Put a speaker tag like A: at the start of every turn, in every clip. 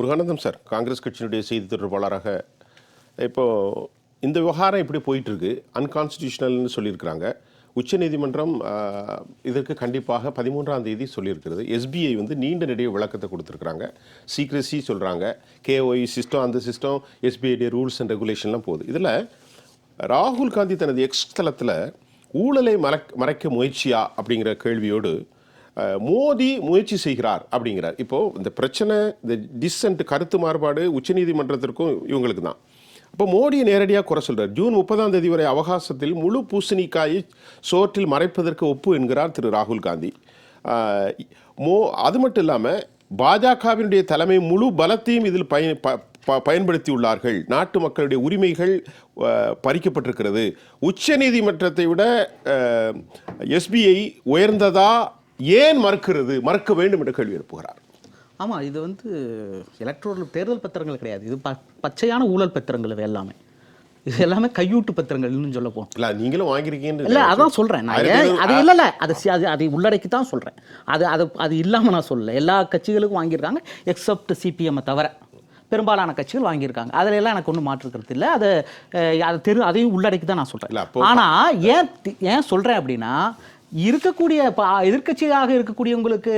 A: Muruganandam sir Congress கட்சியினுடைய செய்தி தொடர்பாளராக. இப்போ இந்த விவகாரம் இப்படி போயிட்டுருக்கு. அன்கான்ஸ்டியூஷனல்னு சொல்லியிருக்கிறாங்க. உச்சநீதிமன்றம் இதற்கு கண்டிப்பாக பதிமூன்றாம் தேதி சொல்லியிருக்கிறது. எஸ்பிஐ வந்து நீண்ட நெடிய விளக்கத்தை கொடுத்துருக்குறாங்க. சீக்ரஸி சொல்கிறாங்க கேஒய் சிஸ்டம் அந்த சிஸ்டம் எஸ்பிஐடைய ரூல்ஸ் அண்ட் ரெகுலேஷன்லாம் போகுது. இதில் ராகுல் காந்தி தனது எக்ஸ் தளத்தில் ஊழலை மறைக்க மறைக்க முயற்சியா அப்படிங்கிற கேள்வியோடு மோடி முயற்சி செய்கிறார் அப்படிங்கிறார். இப்போது இந்த பிரச்சனை இந்த டிசன்ட் கருத்து மாறுபாடு உச்சநீதிமன்றத்திற்கும் இவங்களுக்கு தான். இப்போ மோடியை நேரடியாக குறை சொல்கிறார் ஜூன் முப்பதாம் தேதி வரை அவகாசத்தில் முழு பூசணிக்காயை சோற்றில் மறைப்பதற்கு ஒப்பு என்கிறார் திரு ராகுல் காந்தி. மோ அது மட்டும் இல்லாமல் பாஜகவினுடைய தலைமை முழு பலத்தையும் இதில் பயன் ப- ப- பயன்படுத்தியுள்ளார்கள். நாட்டு மக்களுடைய உரிமைகள் பறிக்கப்பட்டிருக்கிறது. உச்ச நீதிமன்றத்தை விட எஸ்பிஐ உயர்ந்ததா ஏன் மறுக்கிறது மறுக்க வேண்டும் என்ற கேள்வி எழுப்புகிறார்.
B: ஆமாம் இது வந்து எலக்ட்ரோல் தேர்தல் பத்திரங்கள் கிடையாது. இது ப பச்சையான ஊழல் பத்திரங்கள் இது எல்லாமே. இது எல்லாமே கையூட்டு பத்திரங்கள் இன்னும் சொல்ல போனோம்
A: இல்ல நீங்களும் வாங்கியிருக்கீங்கன்னு
B: இல்லை அதான் சொல்கிறேன் நான் அது இல்லை இல்லை அது அது அதை உள்ளடக்கி தான் சொல்கிறேன் அது அது அது இல்லாமல் நான் சொல்லல. எல்லா கட்சிகளுக்கும் வாங்கியிருக்காங்க எக்ஸப்ட் சிபிஎம்மை தவிர. பெரும்பாலான கட்சிகள் வாங்கியிருக்காங்க. அதில் எல்லாம் எனக்கு ஒன்றும் மாற்றுக்கிறது இல்லை. அது அதை தெரு அதையும் உள்ளடக்கி தான் நான் சொல்கிறேன் ஆனால் ஏன் ஏன் சொல்கிறேன் அப்படின்னா இருக்கக்கூடிய எதிர்கட்சியாக எதிர்க்கட்சியாக இருக்கக்கூடியவங்களுக்கு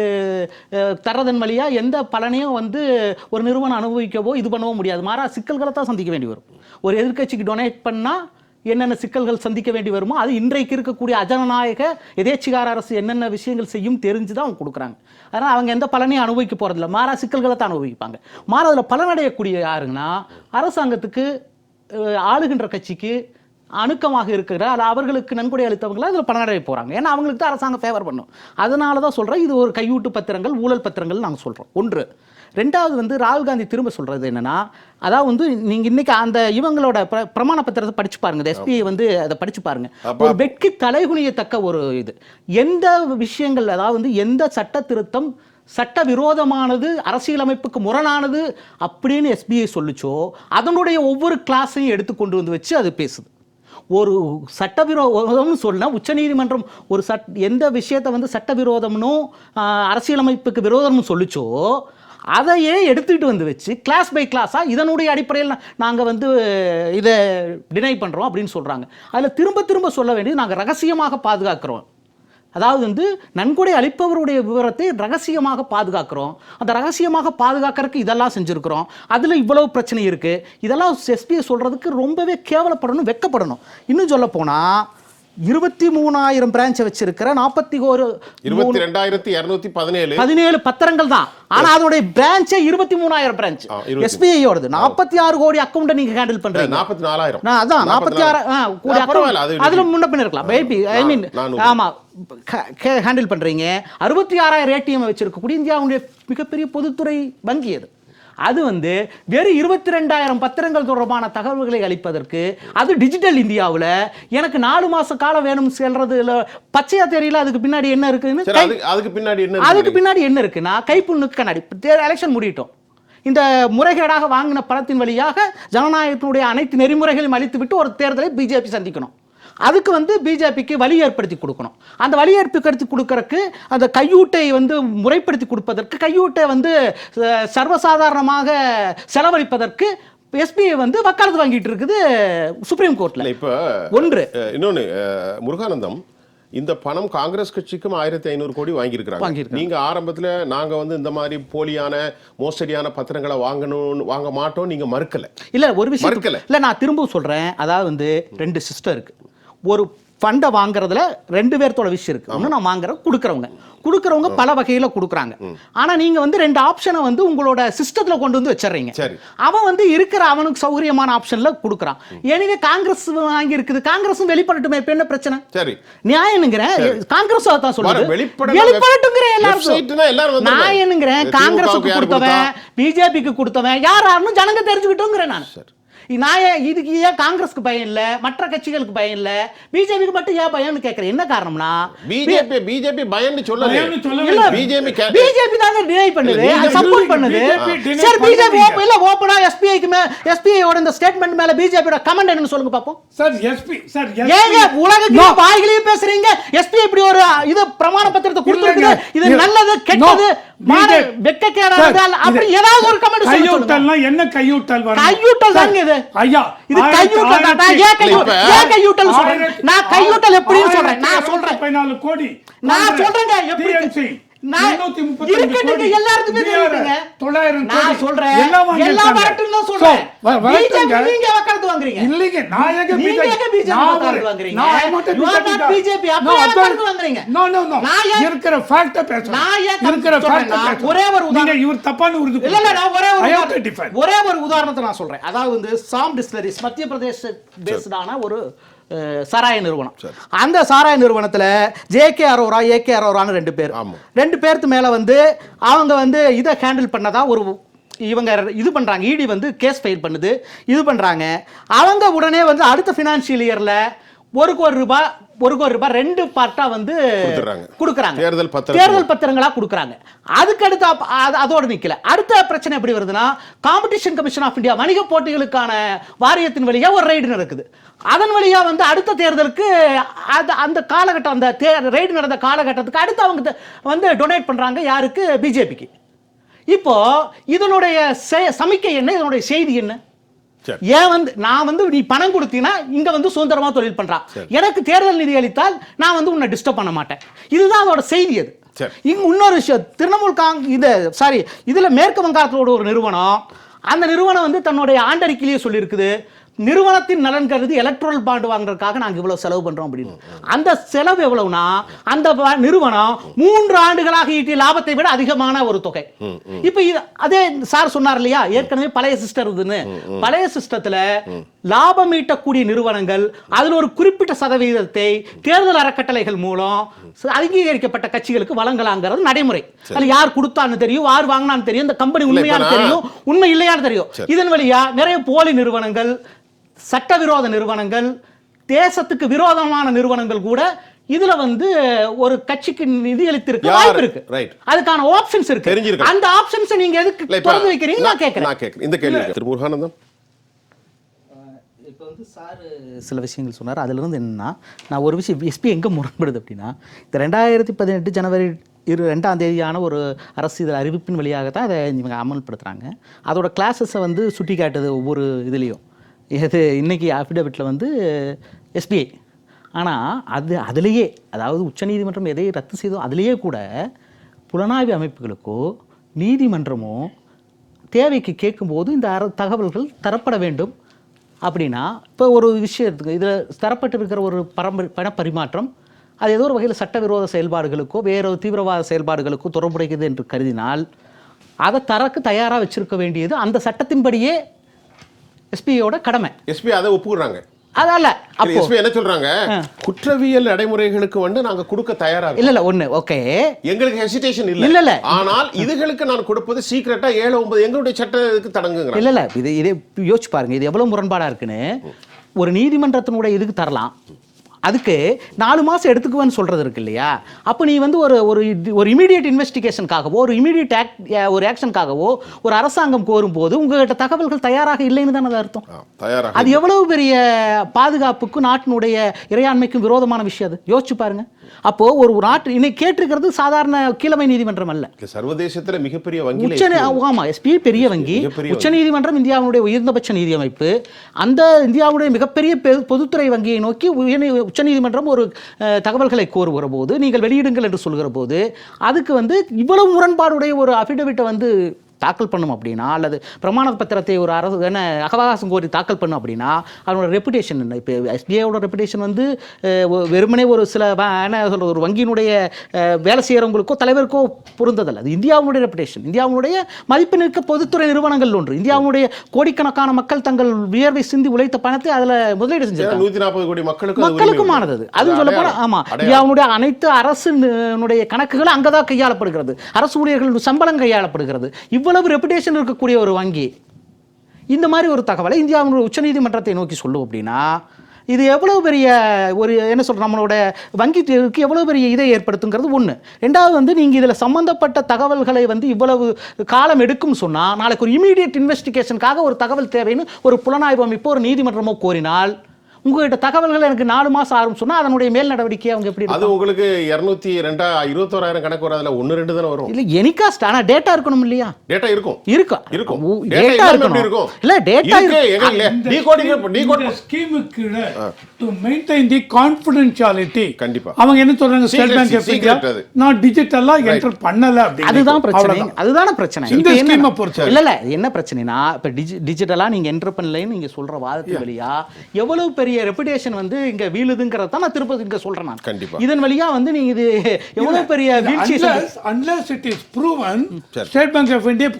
B: தரதன் வழியாக எந்த பலனையும் வந்து ஒரு நிறுவனம் அனுபவிக்கவோ இது பண்ணவோ முடியாது. மாறா சிக்கல்களை தான் சந்திக்க வேண்டி வரும். ஒரு எதிர்க்கட்சிக்கு டொனேட் பண்ணால் என்னென்ன சிக்கல்கள் சந்திக்க வேண்டி வருமோ அது இன்றைக்கு இருக்கக்கூடிய அஜனநாயக எதேச்சிகார அரசு என்னென்ன விஷயங்கள் செய்யும் தெரிஞ்சு தான் அவங்க கொடுக்குறாங்க. அதனால் அவங்க எந்த பலனையும் அனுபவிக்க போகிறதில்ல மாறா சிக்கல்களை தான் அனுபவிப்பாங்க. மாறா அதில் பலனடையக்கூடிய யாருங்கன்னா அரசாங்கத்துக்கு ஆளுகின்ற கட்சிக்கு அணுக்கமாக இருக்கிற அது அவர்களுக்கு நன்கொடை அளித்தவங்கள அதில் பலனடைய போகிறாங்க ஏன்னா அவங்களுக்கு தான் அரசாங்கம் ஃபேவர் பண்ணும். அதனால தான் சொல்கிறேன் இது ஒரு கையூட்டு பத்திரங்கள் ஊழல் பத்திரங்கள் நாங்கள் சொல்கிறோம் ஒன்று. ரெண்டாவது வந்து ராகுல் காந்தி திரும்ப சொல்கிறது என்னன்னா அதாவது வந்து நீங்கள் இன்னைக்கு அந்த இவங்களோட பிர- பிரமாண பத்திரத்தை படிச்சு பாருங்க. எஸ்பிஐ வந்து அதை படிச்சு பாருங்க. ஒரு வெட்கி தலைகுனியத்தக்க ஒரு இது. எந்த விஷயங்கள் அதாவது வந்து எந்த சட்ட திருத்தம் சட்ட விரோதமானது அரசியலமைப்புக்கு முரணானது அப்படின்னு எஸ்பிஐ சொல்லுச்சோ அதனுடைய ஒவ்வொரு கிளாஸையும் எடுத்து கொண்டு வந்து வச்சு அது பேசுது. ஒரு சட்டவிரோதம்னு சொன்னா உச்சநீதிமன்றம் ஒரு சட் எந்த விஷயத்தை வந்து சட்டவிரோதம்னு அரசியலமைப்புக்கு விரோதம்னு சொல்லிச்சோ அதையே எடுத்துக்கிட்டு வந்து வச்சு கிளாஸ் பை கிளாஸாக இதனுடைய அடிப்படையில் நாங்கள் வந்து இதை டினை பண்ணுறோம் அப்படின்னு சொல்கிறாங்க அதில் திரும்ப திரும்ப சொல்ல வேண்டியது நாங்கள் ரகசியமாக பாதுகாக்கிறோம். அதாவது வந்து நன்கொடை அளிப்பவருடைய விவரத்தை ரகசியமாக பாதுகாக்கிறோம். அந்த ரகசியமாக பாதுகாக்கறதுக்கு இதெல்லாம் செஞ்சுருக்கிறோம். அதில் இவ்வளவு பிரச்சனை இருக்குது இதெல்லாம் எஸ்பியை சொல்கிறதுக்கு ரொம்பவே கேவலப்படணும் வெக்கப்படணும். இன்னும் சொல்ல போனால் இருபத்தி மூணாயிரம் பிரான்ச்சை வச்சிருக்கிற நாற்பத்தி ஒரு
A: இருபத்தி ரெண்டாயிரத்தி இருநூத்தி பதினேழு
B: பதினேழு பத்திரங்கள் தான். ஆனா அதனுடைய பிரான்ச்சே இருபத்தி மூணாயிரம் பிரான்ச்
A: இருபத்தி-
B: எஸ்பிஐயோடது நாற்பத்தி ஆறு கோடி அக்கௌண்ட்டை நீங்க ஹேண்டில் பண்றீங்க.
A: நாற்பத்தி நாலாயிரம்.
B: அதான் நாற்பத்தி ஆறு கோடி account. அதுல முன்ன பின்ன இருக்கலாம். Maybe I mean. ஆமா ஹேண்டில் பண்றீங்க. அறுபத்தி ஆறாயிரம் ஏடிஎம் வச்சிருக்கக்கூடிய இந்தியாவுடைய மிகப்பெரிய பொதுத்துறை வங்கி அது. அது வந்து வெறும் இருபத்தி ரெண்டாயிரம் பத்திரங்கள் தொடர்பான தகவல்களை அளிப்பதற்கு அது டிஜிட்டல் இந்தியாவுல எனக்கு நாலு மாச காலம் வேணும் செல்றதுல பச்சையா தெரியல அதுக்கு பின்னாடி என்ன இருக்குன்னு
A: அதுக்கு பின்னாடி என்ன
B: அதுக்கு? பின்னாடி என்ன இருக்குன்னா கைப்புண்ணுக்கு கண்ணாடி எலெக்ஷன் முடியட்டும் இந்த முறைகேடாக வாங்கின பணத்தின் வழியாக ஜனநாயகத்தினுடைய அனைத்து நெறிமுறைகளையும் அளித்துவிட்டு ஒரு தேர்தலை பிஜேபி சந்திக்கணும் அதுக்கு வந்து பிஜேபிக்கு வழி ஏற்படுத்தி கொடுக்கணும். அந்த வழி ஏற்படுத்தி கொடுக்கறதுக்கு அந்த கையூட்டை வந்து முறைப்படுத்தி கொடுப்பதற்கு கையூட்டை வந்து சர்வசாதாரணமாக செலவழிப்பதற்கு எஸ்பிஐ வந்து வக்காலத்து வாங்கிட்டு இருக்குது சுப்ரீம் கோர்ட்ல
A: இல்ல, இப்ப
B: ஒன்று.
A: அஹ், முருகானந்தம் இந்த பணம் காங்கிரஸ் கட்சிக்கும் ஆயிரத்தி ஐநூறு கோடி வாங்கியிருக்கிறாங்க. நீங்க ஆரம்பத்துல நாங்க வந்து இந்த மாதிரி போலியான மோசடியான பத்திரங்களை வாங்கணும் வாங்க மாட்டோம் நீங்க மறுக்கல.
B: இல்ல ஒரு விஷயம். இல்ல நான் திரும்ப சொல்றேன். அதாவது வந்து ரெண்டு சிஸ்டம் இருக்கு. ஒரு ஃபண்டை வாங்குறதுல ரெண்டு பேர்த்தோட விஷயம் இருக்கு. ஒன்று நான் வாங்குறேன் கொடுக்குறவங்க. கொடுக்குறவங்க பல வகையில கொடுக்குறாங்க. ஆனா நீங்க வந்து ரெண்டு ஆப்ஷனை வந்து உங்களோட சிஸ்டத்துல கொண்டு வந்து வச்சிடுறீங்க. அவன் வந்து இருக்கிற அவனுக்கு சௌகரியமான ஆப்ஷன்ல கொடுக்குறான். எனவே காங்கிரஸ் வாங்கி இருக்குது? காங்கிரஸும் வெளிப்படட்டுமே இப்ப என்ன பிரச்சனை?
A: சரி.
B: நியாயம்ங்கிறேன் காங்கிரஸ் தான்
A: வெளிப்படல
B: வெளிப்படட்டுங்கிற
A: எல்லாரும்.
B: நான் என்னங்கிறேன்? காங்கிரஸுக்கு கொடுத்தவன் பிஜேபிக்கு கொடுத்தவன் யார் யாருன்னு ஜனங்க தெரிஞ்சுக்கிட்டோங்கிறேன் நான். நான் ஏன் இதுக்கு ஏன் காங்கிரஸ்க்கு பயம் இல்ல? மற்ற கட்சிகளுக்கு பயம் இல்ல? பிஜேபிக்கு மட்டும் ஏன் பயம்னு கேட்கறேன் என்ன காரணம்னா
A: பிஜேபி பிஜேபி பயன்னு சொல்லல
B: இல்ல.
A: பிஜேபி
B: பிஜேபி தாங்க டினை பண்ணுது. சப்போர்ட் பண்ணுது. சரி பிஜேபி. இல்ல ஓப்பனா எஸ்பிஐக்கு மே எஸ்பிஐயோட இந்த ஸ்டேட்மெண்ட் மேல பிஜேபியோட கமெண்ட் என்னன்னு சொல்லுங்க பாப்போம்.
C: சார் எஸ்பி சார்
B: ஏங்க உலகத்துல வாய்களையும் பேசுறீங்க. எஸ்பி இப்படி ஒரு இது பிரமாண பத்திரத்தை கொடுத்துருக்குது. இது. நல்லது கெட்டது. மாறு-
C: நீங்க-
B: வெட்கக்கேடானது
C: சார்,
B: அல்ல. அப்படி
C: இது
B: ஏதாவது ஒரு comment சொல்ல சொல்லுங்க.
C: கையூட்டல்னா என்ன கையூட்டல் வரும்
B: கையூட்டல் தாங்க இது.
C: ஐயா
B: இது கையூட்டல் தான். நான் ஏன் கையூட்டல் ஏன் கையூட்டல் சொல்றேன் நான் கையூட்டல் எப்படின்னு சொல்றேன் நான் சொல்றேன்
C: பதினாலு கோடி
B: நான் சொல்றேங்க, எப்படி- எல்லாருக்குமே.
C: தொள்ளாயிரம்
B: நான் சொல்றேன் வரட்டும் தான் சொல்றேன் வாங்குறீங்க
C: இல்லைங்க நான் எங்க நான் ஒரு-
B: வாங்குறீங்க?
C: நான்
B: வாங்குறீங்க. நான்
C: இருக்கிற பேசுறேன்.
B: நான் ஏன்
C: இருக்கிற.
B: ஒரே உதாரணம்
C: இவர் தப்பான உறுதி
B: இல்ல இல்ல நான் ஒரே ஒரு. ஒரே ஒரு உதாரணத்தை நான் சொல்றேன் அதாவது வந்து சாம் டிஸ்லரிஸ் மத்திய பிரதேச பேஸ்டான ஒரு சாராய நிறுவனம் அந்த சாராய நிறுவனத்துல ஜேகே அரோரா ஏகே அரோரான்னு ரெண்டு பேர். ரெண்டு பேருக்கு மேல வந்து அவங்க வந்து இதை ஹேண்டில் பண்ணதா ஒரு இவங்க இது பண்றாங்க. இடி வந்து கேஸ் ஃபைல் பண்ணுது. இது பண்றாங்க. அவங்க உடனே வந்து அடுத்த ஃபினான்ஷியல் இயர்ல ஒரு கோடி ரூபாய் ஒரு கோடி ரூபாய் ரெண்டு பார்ட்டா வந்து. கொடுக்குறாங்க.
A: தேர்தல் பத்திரம்.
B: தேர்தல் பத்திரங்களா கொடுக்குறாங்க. அதுக்கு அடுத்து அப்ப- அது- அதோட நிக்கல. அடுத்த பிரச்சனை எப்படி வருதுன்னா காம்படிஷன் கமிஷன் ஆஃப் இந்தியா வணிக போட்டிகளுக்கான வாரியத்தின் வழியா ஒரு ரைடு நடக்குது. அதன் வழியா வந்து அடுத்த தேர்தலுக்கு அது அந்த காலகட்டம் அந்த ரைடு நடந்த காலகட்டத்துக்கு அடுத்து அவங்க த- வந்து டொனேட் பண்றாங்க யாருக்கு? பிஜேபிக்கு இப்போ இதனுடைய சமிக்கை என்ன? இதனுடைய செய்தி என்ன?
A: சரி.
B: ஏன் வந்து நான் வந்து நீ பணம் கொடுத்தீங்கன்னா இங்க வந்து சுதந்திரமா தொழில் பண்றான் எனக்கு தேர்தல் நிதி அளித்தால் நான் வந்து உன்னை டிஸ்டர்ப் பண்ண மாட்டேன். இதுதான் அதோட செய்தி அது. இங்க இன்னொரு விஷயம் திரிணாமுல் காங் இது சாரி இதுல மேற்கு வங்காளத்தோட ஒரு நிறுவனம் அந்த நிறுவனம் வந்து தன்னுடைய ஆண்டறிக்கையிலேயே சொல்லியிருக்குது. நிறுவனத்தின் நலன் கருதி எலக்ட்ரல் பாண்டு வாங்குறதுக்காக நாங்க இவ்வளவு செலவு பண்றோம் அப்படின்னு. அந்த செலவு எவ்வளவுனா அந்த நிறுவனம் மூன்று ஆண்டுகளாக ஈட்டிய லாபத்தை விட அதிகமான ஒரு தொகை. இப்ப இது அதே சார் சொன்னார் இல்லையா? ஏற்கனவே பழைய சிஸ்டம் இருக்குதுன்னு பழைய சிஸ்டத்துல லாபம் ஈட்டக்கூடிய நிறுவனங்கள் அதுல ஒரு குறிப்பிட்ட சதவீதத்தை தேர்தல் அறக்கட்டளைகள் மூலம் அங்கீகரிக்கப்பட்ட கட்சிகளுக்கு வழங்கலாங்கிறது நடைமுறை. அதுல யார் கொடுத்தான்னு தெரியும் யார் வாங்கினான்னு தெரியும் இந்த கம்பெனி உண்மையானு தெரியும் உண்மை இல்லையான்னு தெரியும். இதன் வழியா நிறைய போலி நிறுவனங்கள் சட்டவிரோத நிறுவனங்கள் தேசத்துக்கு விரோதமான நிறுவனங்கள் கூட இதுல வந்து ஒரு கட்சிக்கு நிதி அளித்திருக்க? வாய்ப்பு இருக்கு.
A: Right.
B: அதுக்கான ஆப்ஷன்ஸ் இருக்கு.
A: தெரிஞ்சிருக்கு.
B: அந்த ஆப்ஷன்ஸ் நீங்க எதுக்கு திறந்து வைக்கிறீங்க? நான் கேட்கறேன்
A: நான் கேட்கிறேன் இந்த கேள்வி திரு முருகானந்தம்
B: இப்போ வந்து சார் சில விஷயங்கள் சொன்னார். அதிலிருந்து என்னன்னா நான் ஒரு விஷயம் எஸ்பி எங்கே முரண்படுது அப்படின்னா இந்த ரெண்டாயிரத்தி பதினெட்டு ஜனவரி இரு ரெண்டாம் தேதியான ஒரு அரசு இதில் அறிவிப்பின் வழியாக தான் அதை இவங்க அமல்படுத்துகிறாங்க அதோட கிளாஸஸை வந்து சுட்டி காட்டுது ஒவ்வொரு இதுலேயும். இது இன்னைக்கு அஃபிடவிட்டில் வந்து எஸ்பிஐ ஆனால் அது அதிலேயே அதாவது உச்சநீதிமன்றம் எதை ரத்து செய்தோ அதிலேயே கூட புலனாய்வு அமைப்புகளுக்கோ நீதிமன்றமோ தேவைக்கு கேட்கும்போது இந்த அர தகவல்கள் தரப்பட வேண்டும் அப்படின்னா இப்போ ஒரு விஷயத்துக்கு இதில் தரப்பட்டிருக்கிற ஒரு பரம்பரை பண பரிமாற்றம் அது ஏதோ ஒரு வகையில் சட்டவிரோத செயல்பாடுகளுக்கோ வேறு ஒரு தீவிரவாத செயல்பாடுகளுக்கோ தொடர்புடையது என்று கருதினால் அதை தரக்கு தயாராக வச்சுருக்க வேண்டியது அந்த சட்டத்தின்படியே எஸ்பியோட கடமை.
A: எஸ்பி அதை ஒப்புக்குறாங்க.
B: அதல்ல அப்போ.
A: என்ன சொல்றாங்க? குற்றவியல் நடைமுறைகளுக்கு வந்து நாங்க கொடுக்க தயாரா
B: இல்லை இல்லை ஒன்று ஓகே.
A: எங்களுக்கு ஹெசிடேஷன்
B: இல்ல,
A: இல்ல
B: இல்ல.
A: ஆனால் இதுகளுக்கு நான் கொடுப்பது சீக்கிரட்டா ஏழு ஒன்பது எங்களுடைய சட்டத்துக்கு தடங்குங்கிறாங்க.
B: இல்லை இல்லை இது இதே யோசிச்சு பாருங்க இது எவ்வளோ முரண்பாடாக இருக்குன்னு. ஒரு நீதிமன்றத்தினுடைய இதுக்கு தரலாம். அதுக்கு நாலு மாதம் எடுத்துக்குவேன்னு சொல்கிறது இருக்கு இல்லையா? அப்போ நீ வந்து ஒரு ஒரு ஒரு இமீடியட் இன்வெஸ்டிகேஷனுக்காகவோ ஒரு இமீடியட் ஆக்ட் ஒரு ஆக்ஷனுக்காகவோ ஒரு அரசாங்கம் கோரும்போது உங்ககிட்ட தகவல்கள் தயாராக இல்லைன்னு தானே அது அர்த்தம் அது எவ்வளவு பெரிய பாதுகாப்புக்கும் நாட்டினுடைய இறையாண்மைக்கும் விரோதமான விஷயம் அது? யோசிச்சு பாருங்க. அப்போ ஒரு நாட்டு இன்னைக்கு கேட்டிருக்கிறது சாதாரண கீழமை நீதிமன்றம் அல்ல.
A: சர்வதேசத்துல மிகப்பெரிய வங்கியில
B: உச்ச
A: SP
B: ஆமா எஸ்பி பெரிய வங்கி.
A: மிகப்பெரிய
B: உச்சநீதிமன்றம் இந்தியாவுடைய உயர்ந்தபட்ச நீதி அமைப்பு அந்த இந்தியாவுடைய மிகப்பெரிய பொதுத்துறை வங்கியை நோக்கி உயர் உச்சநீதிமன்றம் ஒரு தகவல்களை கோருகிற போது நீங்கள் வெளியிடுங்கள் என்று சொல்கிற போது அதுக்கு வந்து இவ்வளவு முரண்பாடுடைய ஒரு அஃபிடவிட்டை வந்து தாக்கல் பண்ணும் அப்படின்னா அல்லது பிரமாண பத்திரத்தை ஒரு அரசு என்ன அகவகாசம் கோரி தாக்கல் பண்ணும் அப்படின்னா அதனோட ரெப்புடேஷன் என்ன? இப்போ எஸ்பிஐயோட ரெப்புடேஷன் வந்து வெறுமனே ஒரு சில என்ன சொல்றது ஒரு வங்கியினுடைய வேலை செய்கிறவங்களுக்கோ தலைவருக்கோ பொருந்ததல்ல. அது இந்தியாவுடைய ரெப்புடேஷன் இந்தியாவுடைய மதிப்புமிக்க பொதுத்துறை நிறுவனங்கள் ஒன்று. இந்தியாவுடைய கோடிக்கணக்கான மக்கள் தங்கள் வியர்வை சிந்தி உழைத்த பணத்தை அதில் முதலீடு செஞ்சிருக்காங்க.
A: நூத்தி நாற்பது கோடி மக்களுக்கு
B: மக்களுக்குமானது அது. அதுவும் சொல்ல போனா
A: அடையாளம்.
B: ஆமா
A: அடையாளம்.
B: இந்தியாவுடைய அனைத்து அரசுனுடைய கணக்குகள் அங்கதான் கையாளப்படுகிறது. அரசு ஊழியர்கள் சம்பளம் கையாளப்படுகிறது. இவ்வளவு ரெப்புடேஷன் இருக்கக்கூடிய ஒரு வங்கி. இந்த மாதிரி ஒரு தகவலை இந்தியாவுடைய உச்சநீதிமன்றத்தை நோக்கி சொல்லும் அப்படின்னா இது எவ்வளவு பெரிய ஒரு என்ன சொல்கிற நம்மளோட வங்கிக்கு எவ்வளோ பெரிய இதை ஏற்படுத்துங்கிறது ஒன்று ரெண்டாவது வந்து நீங்கள் இதில் சம்மந்தப்பட்ட தகவல்களை வந்து இவ்வளவு காலம் எடுக்கும் சொன்னால் நாளைக்கு ஒரு இமீடியட் இன்வெஸ்டிகேஷனுக்காக ஒரு தகவல் தேவைன்னு ஒரு புலனாய்வு அமைப்போ ஒரு நீதிமன்றமோ கோரினால் உங்ககிட்ட தகவல்கள் எனக்கு நாலு மாசம் ஆகும் சொன்னா அதனுடைய மேல் நடவடிக்கை அவங்க எப்படி
A: அது உங்களுக்கு இருநூத்தி ரெண்டா இருபத்தோராயிரம் கணக்கு வராதுல ஒன்னு ரெண்டு தானே வரும்.
B: இல்ல எனிகாஸ்ட். ஆனா டேட்டா இருக்கணும் இல்லையா?
A: டேட்டா இருக்கும்.
B: இருக்கும்.
A: இருக்கும் இல்லாம
B: இருக்கணும்.
A: இருக்கும்?
B: இல்ல டேட்டா
A: இருக்கு,
C: ஸ்கீமுக்கு டு மெயின்டைன் தி கான்ஃபிடென்ஷியாலிட்டி
A: கண்டிப்பா.
C: அவங்க என்ன சொல்றாங்க? ஸ்டேட் பேங்க்
A: அது.
C: நான் டிஜிட்டலா என்டர் பண்ணல அப்படின்னு
B: அதுதான் பிரச்சனை. அதுதானே பிரச்சனை.
C: இந்த scheme-அ பொறுத்தவரை.
B: இல்ல இல்ல என்ன பிரச்சனைனா இப்ப டிஜி டிஜிட்டலா நீங்க என்டர் பண்ணலைன்னு நீங்க சொல்ற வாதத்து வழியா எவ்வளவு பெரிய ரெப்புடேஷன் வந்து இங்க வீழுதுங்கிறத தான் நான் திரும்ப இங்க சொல்றேன் நான்.
A: கண்டிப்பா.
B: இதன் வழியா வந்து நீங்க இது எவ்வளவு பெரிய வீழ்ச்சி
C: unless unless it is proven
A: சரி.
C: ஸ்டேட் பேங்க் ஆஃப் இந்தியா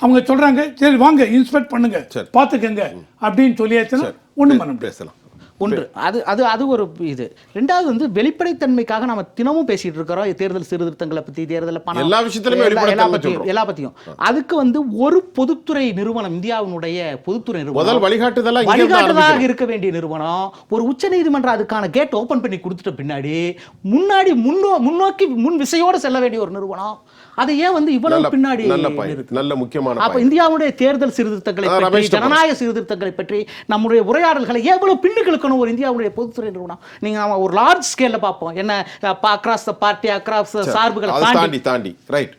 C: அவங்க சொல்றாங்க சரி வாங்க இன்ஸ்பெக்ட் பண்ணுங்க
A: சரி.
C: பாத்துக்கங்க அப்படின்னு சொல்லியாச்சுன்னா ஒண்ணும் பண்ண முடியாது.
A: பேசலாம்
B: ஒன்று. அது அது அது ஒரு இது. ரெண்டாவது வந்து வெளிப்படைத்தன்மைக்காக நம்ம தினமும் பேசிட்டு இருக்கிறோம். தேர்தல் சீர்திருத்தங்களை பத்தி தேர்தல் பணம்.
A: எல்லா விஷயத்திலுமே
B: எல்லா-
A: சொல்றோம்.
B: எல்லா பத்தியும். அதுக்கு வந்து ஒரு பொதுத்துறை நிறுவனம் இந்தியாவினுடைய பொதுத்துறை நிறுவனம். வழிகாட்டுதலாக
A: ஆரம்பிக்கணும்.
B: இருக்க வேண்டிய நிறுவனம். ஒரு உச்சநீதிமன்றம் அதுக்கான கேட் ஓபன் பண்ணி கொடுத்துட்ட பின்னாடி முன்னாடி முன்னோ முன்னோக்கி முன் விசையோட செல்ல வேண்டிய ஒரு நிறுவனம். அதை ஏன் வந்து இவ்வளவு பின்னாடி
A: நல்ல முக்கியமான
B: அப்ப. இந்தியாவுடைய தேர்தல் சீர்திருத்தங்களை பற்றி. ஜனநாயக சீர்திருத்தங்களை பற்றி நம்முடைய உரையாடல்களை எவ்வளவு பின்னுக்கு இழுக்கணும் ஒரு இந்தியாவுடைய பொதுத்துறை நிறுவனம். நீங்க நம்ம ஒரு லார்ஜ் ஸ்கேல்ல பார்ப்போம். என்ன அக்ராஸ் த பார்ட்டி அக்ராஸ் சார்புகளை
A: தாண்டி. தாண்டி ரைட்